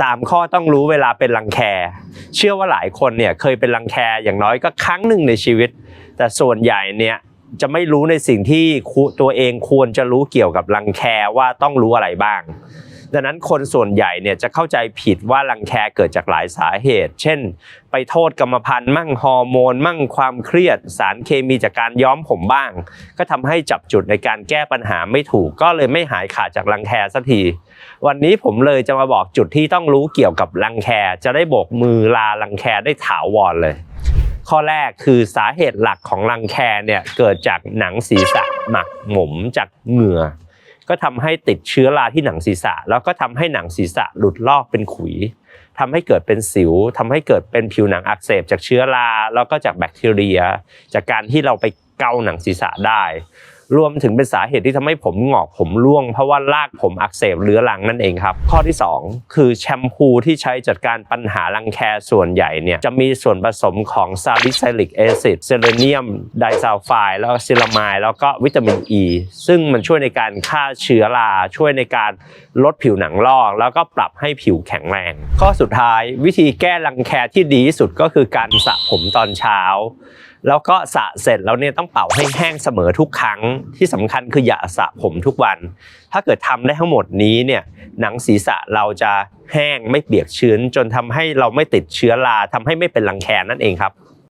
สามข้อต้องรู้เวลาเป็นรังแค เชื่อว่าหลายคนเนี่ยเคยเป็นรังแคอย่างน้อยก็ครั้งหนึ่งในชีวิต แต่ส่วนใหญ่เนี่ยจะไม่รู้ในสิ่งที่ตัวเองควรจะรู้เกี่ยวกับรังแคว่าต้องรู้อะไรบ้าง ดังนั้นคนส่วนใหญ่เนี่ยจะเข้าใจผิดว่ารังแคเกิดจากหลายสาเหตุ เช่น ไปโทษกรรมพันธุ์มั่งฮอร์โมน มั่งความเครียด สารเคมีจากการย้อมผมบ้าง ก็ทำให้จับจุดในการแก้ปัญหาไม่ถูก ก็เลยไม่หายขาดจากรังแคสักที วันนี้ผมเลยจะมาบอกจุดที่ต้องรู้เกี่ยวกับรังแคจะได้โบกมือลารังแคได้ถาวรเลยข้อแรกคือสาเหตุหลักของรังแคเนี่ยเกิดจากหนังศีรษะหมักหมมจากเหงื่อ ก็ทำให้ติดเชื้อราที่หนังศีรษะ แล้วก็ทำให้หนังศีรษะหลุดลอกเป็นขุยทำให้เกิดเป็นสิวทำให้เกิดเป็นผิวหนังอักเสบ จากเชื้อราแล้วก็จากแบคทีเรีย จากการที่เราไปเกาหนังศีรษะได้ รวมถึงเป็นสาเหตุที่ทำให้ผมหงอกผมร่วง เพราะว่ารากผมอักเสบเรื้อรังนั่นเองครับ ข้อที่ 2 คือแชมพูที่ใช้จัดการปัญหารังแคส่วนใหญ่เนี่ยจะมีส่วนผสมของซาลิซิลิกแอซิดเซเลเนียมไดซัลไฟด์แล้วก็ซิลามายแล้วก็วิตามินอ e, ีซึ่งมันช่วยในการฆ่าเชื้อราช่วยในการลดผิวหนังลอก แล้วก็ปรับให้ผิวแข็งแรง ข้อสุดท้ายวิธีแก้รังแคที่ดีที่สุดก็คือการสระผมตอนเช้า แล้วก็สระเสร็จแล้วเนี่ยต้องเป่าให้แห้งเสมอทุกครั้งที่สำคัญคืออย่าสระผมทุกวัน ถ้าเกิดทำได้ทั้งหมดนี้เนี่ยหนังศีรษะเราจะแห้งไม่เปียกชื้น จนทำให้เราไม่ติดเชื้อราทำให้ไม่เป็นรังแคนั่นเองครับ